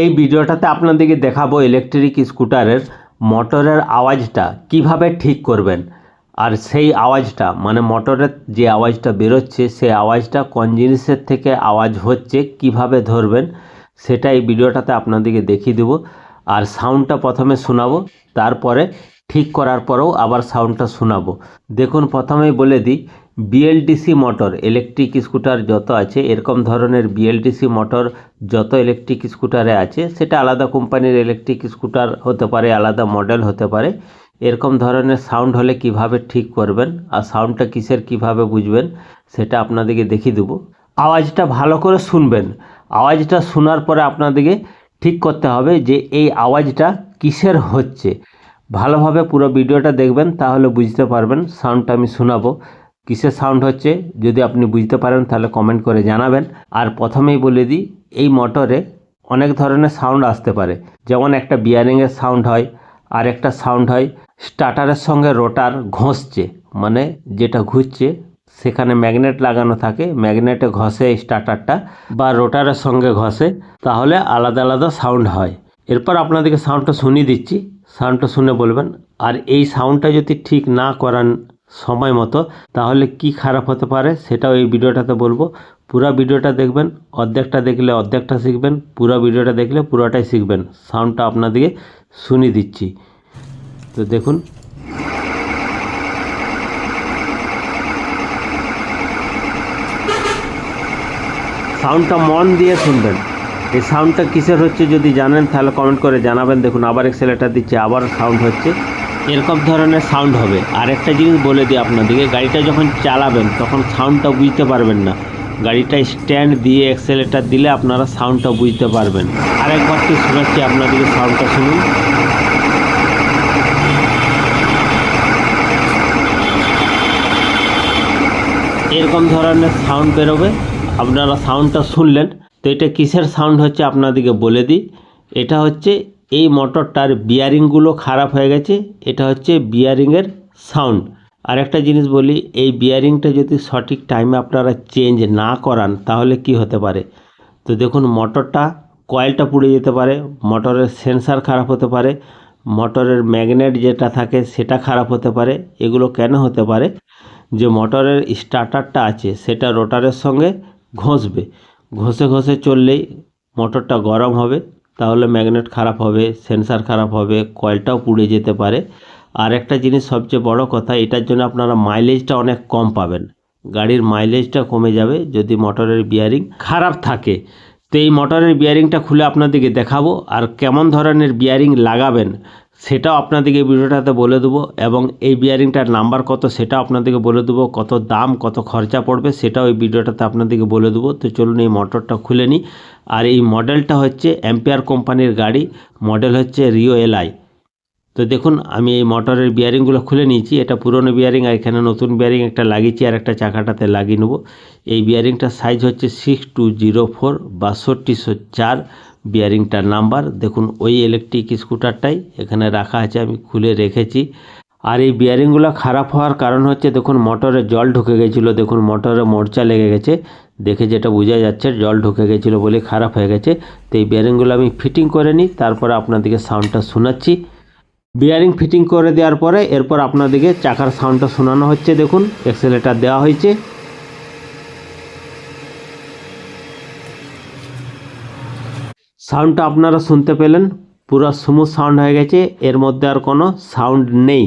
এই ভিডিওটাতে আপনাদেরকে দেখাবো ইলেকট্রিক স্কুটারের মোটরের আওয়াজটা কীভাবে ঠিক করবেন। আর সেই আওয়াজটা মানে মোটরের যে আওয়াজটা বেরোচ্ছে, সেই আওয়াজটা কোন জিনিসের থেকে আওয়াজ হচ্ছে, কীভাবে ধরবেন, সেটা এই ভিডিওটাতে আপনাদেরকে দেখিয়ে দেবো। আর সাউন্ডটা প্রথমে শোনাবো, তারপরে ঠিক করার পরেও আবার সাউন্ডটা শোনাবো। দেখুন, প্রথমেই বলে দিই বিএলডিসি মোটর ইলেকট্রিক স্কুটার যত আছে, এরকম ধরনের বিএলডিসি মোটর যত ইলেকট্রিক স্কুটারে আছে, সেটা আলাদা কোম্পানির ইলেকট্রিক স্কুটার হতে পারে, আলাদা মডেল হতে পারে। এরকম ধরনের সাউন্ড হলে কীভাবে ঠিক করবেন আর সাউন্ডটা কিসের, কীভাবে বুঝবেন, সেটা আপনাদেরকে দেখিয়ে দেবো। আওয়াজটা ভালো করে শুনবেন। আওয়াজটা শোনার পরে আপনাদেরকে ঠিক করতে হবে যে এই আওয়াজটা কিসের হচ্ছে। ভালোভাবে পুরো ভিডিওটা দেখবেন, তাহলে বুঝতে পারবেন সাউন্ডটা আমি শোনাবো। কিসের সাউন্ড হচ্ছে, যদি আপনি বুঝতে পারেন তাহলে কমেন্ট করে জানাবেন। আর প্রথমেই বলে দিই, এই মোটরে অনেক ধরনের সাউন্ড আসতে পারে। যেমন একটা বিয়ারিংয়ের সাউন্ড হয়, আর একটা সাউন্ড হয়, স্টার্টারের সঙ্গে রোটার ঘষছে মানে যেটা ঘুরছে, সেখানে ম্যাগনেট লাগানো থাকে ম্যাগনেটে ঘষে স্টার্টারটা, বা রোটারের সঙ্গে ঘষে, তাহলে আলাদা আলাদা সাউন্ড হয়। এরপর আপনাদেরকে সাউন্ডটা শুনিয়ে দিচ্ছি। সাউন্ডটা শুনে বলবেন। আর এই সাউন্ডটা যদি ঠিক না করান সময় মতো, তাহলে কি খারাপ হতে পারে সেটাও এই ভিডিওটাতে বলব। পুরো ভিডিওটা দেখবেন, অর্ধেকটা দেখলে অর্ধেকটা শিখবেন, পুরো ভিডিওটা দেখলে পুরোটাই শিখবেন। সাউন্ডটা আপনাদেরকে শুনিয়ে দিচ্ছি। তো দেখুন। সাউন্ডটা মন দিয়ে শুনবেন। এই সাউন্ডটা কিসের হচ্ছে যদি জানেন, তাহলে কমেন্ট করে জানাবেন। দেখুন, আবার এক্সেলেটার দিচ্ছে, আবার সাউন্ড হচ্ছে। এরকম ধরনের সাউন্ড হবে। আর একটা জিনিস বলে দিই আপনাদেরকে, গাড়িটা যখন চালাবেন, তখন সাউন্ডটা বুঝতে পারবেন না। গাড়িটা স্ট্যান্ড দিয়ে এক্সেলেটার দিলে আপনারা সাউন্ডটা বুঝতে পারবেন। আরেকবার কি শোনাচ্ছি আপনাদেরকে সাউন্ডটা শুনুন। এরকম ধরনের সাউন্ড বেরোবে। আপনারা সাউন্ডটা শুনলেন। তো এটা কিসের সাউন্ড হচ্ছে আপনাদেরকে বলে দিই। এটা হচ্ছে এই মোটরটার বিয়ারিংগুলো খারাপ হয়ে গেছে, এটা হচ্ছে বিয়ারিংয়ের সাউন্ড আর একটা জিনিস বলি, এই বিয়ারিংটা যদি সঠিক টাইমে আপনারা চেঞ্জ না করান, তাহলে কি হতে পারে? তো দেখুন মোটরটা কয়েলটা পুড়ে যেতে পারে মোটরের সেন্সার খারাপ হতে পারে মোটরের ম্যাগনেট যেটা থাকে সেটা খারাপ হতে পারে, এগুলো কেন হতে পারে? যে মোটরের স্টার্টারটা আছে, সেটা রোটারের সঙ্গে ঘষবে। ঘষে ঘষে চললেই মোটরটা গরম হবে, তাহলে ম্যাগনেট খারাপ হবে, সেন্সার খারাপ হবে, কয়েলটাও পুড়ে যেতে পারে। আর একটা জিনিস সবচেয়ে বড় কথা, এটার জন্য আপনারা মাইলেজটা অনেক কম পাবেন। গাড়ির মাইলেজটা কমে যাবে যদি মোটরের বিয়ারিং খারাপ থাকে। তো এই মোটরের বিয়ারিংটা খুলে আপনাদেরকে দেখাবো, আর কেমন ধরনের বিয়ারিং লাগাবেন সেটাও আপনাদেরকে এই ভিডিওটাতে বলে দেবো এবং এই বিয়ারিংটার নাম্বার কত সেটাও আপনাদেরকে বলে দেবো, কত দাম, কত খরচা পড়বে সেটাও এই ভিডিওটাতে আপনাদেরকে বলে দেবো। তো চলুন এই মোটরটা খুলে নিই। আর এই মডেলটা হচ্ছে অ্যাম্পিয়ার কোম্পানির গাড়ি মডেল হচ্ছে রিও এলআই তো দেখুন, আমি এই মোটরের বিয়ারিংগুলো খুলে নিয়েছি। এটা পুরনো বিয়ারিং আর এখানে নতুন বিয়ারিং একটা লাগিয়েছি আর একটা চাকাটাতে লাগিয়ে নেব। এই বিয়ারিংটার সাইজ হচ্ছে সিক্স টু জিরো ফোর বাষট্টিশো চার। বিয়ারিংটার নাম্বার। দেখুন, ওই ইলেকট্রিক স্কুটারটাই এখানে রাখা আছে, আমি খুলে রেখেছি। আর এই বিয়ারিংগুলো খারাপ হওয়ার কারণ হচ্ছে, দেখুন, মোটরে জল ঢুকে গেছিল। দেখুন, মোটরে মোর্চা লেগে গেছে। দেখে যেটা বোঝা যাচ্ছে, জল ঢুকে গেছিল বলে খারাপ হয়ে গেছে। তো এই বিয়ারিংগুলো আমি ফিটিং করে নিই, তারপরে আপনাদেরকে সাউন্ডটা শোনাচ্ছি। বিয়ারিং ফিটিং করে দেওয়ার পরে, এরপর আপনাদেরকে চাকার সাউন্ডটা শোনানো হচ্ছে। দেখুন এক্সেলেটার দেওয়া হয়েছে। সাউন্ডটা আপনারা শুনতে পেলেন। পুরো স্মুথ সাউন্ড হয়ে গেছে। এর মধ্যে আর কোনো সাউন্ড নেই।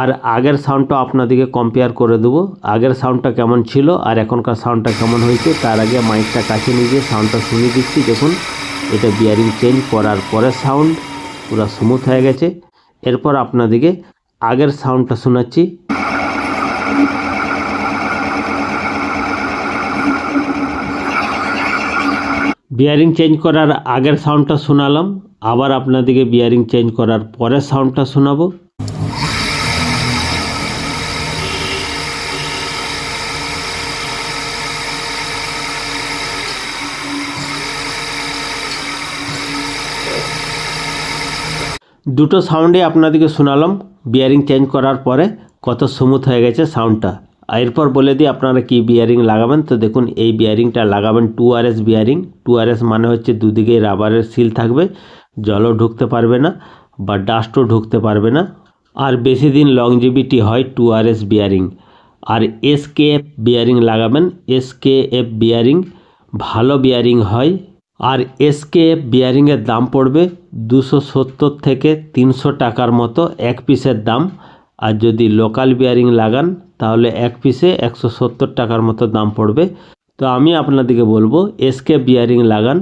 আর আগের সাউন্ডটা আপনাদেরকে কম্পেয়ার করে দেবো। আগের সাউন্ডটা কেমন ছিল আর এখনকার সাউন্ডটা কেমন হয়েছে, তার আগে মাইকটা কাছে নিয়ে গিয়ে সাউন্ডটা শুনিয়ে দিচ্ছি। দেখুন, এটা বিয়ারিং চেঞ্জ করার পরে সাউন্ড পুরো স্মুথ হয়ে গেছে। এরপর আপনাদেরকে আগের সাউন্ডটা শোনাচ্ছি। বিয়ারিং চেঞ্জ করার আগের সাউন্ডটা শোনালাম, আবার আপনাদেরকে বিয়ারিং চেঞ্জ করার পরের সাউন্ডটা শোনাবো। দুটো সাউন্ডে আপনাদেরকে শোনালাম বিয়ারিং চেঞ্জ করার পরে কত স্মুথ হয়ে গেছে সাউন্ডটা এরপর বলে দিই, আপনারা কি বিয়ারিং লাগাবেন? তো দেখুন, এই বিয়ারিংটা লাগাবেন two R S bearing two R S মানে হচ্ছে দুদিকে রাবারের সিল থাকবে, জলও ঢুকতে পারবে না বা ডাস্টও ঢুকতে পারবে না। আর বেশি দিন লংজিভিটি হয় two R S bearing R S K F bearing লাগাবেন। এস কে এফ বিয়ারিং ভালো বিয়ারিং হয়। আর এস কে এফ বিয়ারিংয়ের দাম পড়বে দুশো সত্তর থেকে তিনশো টাকার মতো এক পিসের দাম। আর যদি লোকাল বিয়ারিং লাগান তাহলে এক পিসে একশো সত্তর টাকার মতো দাম পড়বে। তো আমি আপনাদেরকে বলব এসকে বিয়ারিং লাগান,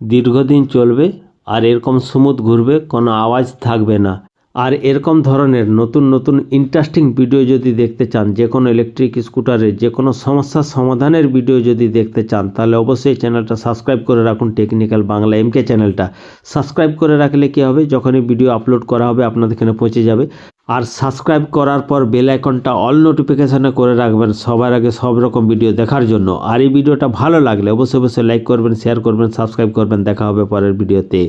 দীর্ঘদিন চলবে আর এরকম স্মুথ ঘুরবে, কোনো আওয়াজ থাকবে না। আর এরকম ধরনের নতুন নতুন ইন্টারেস্টিং ভিডিও যদি দেখতে চান যে কোনো ইলেকট্রিক স্কুটারের যে কোনো সমস্যার সমাধানের ভিডিও যদি দেখতে চান, তাহলে অবশ্যই চ্যানেলটা সাবস্ক্রাইব করে রাখুন টেকনিক্যাল বাংলা এমকে চ্যানেলটা সাবস্ক্রাইব করে রাখলে কী হবে? যখনই ভিডিও আপলোড করা হবে, আপনাদের এখানে পৌঁছে যাবে। আর সাবস্ক্রাইব করার পর বেল আইকনটা অল নোটিফিকেশানে করে রাখবেন সবার আগে সব রকম ভিডিও দেখার জন্য। আর এই ভিডিওটা ভালো লাগলে অবশ্যই অবশ্যই লাইক করবেন শেয়ার করবেন সাবস্ক্রাইব করবেন। দেখা হবে পরের ভিডিওতে।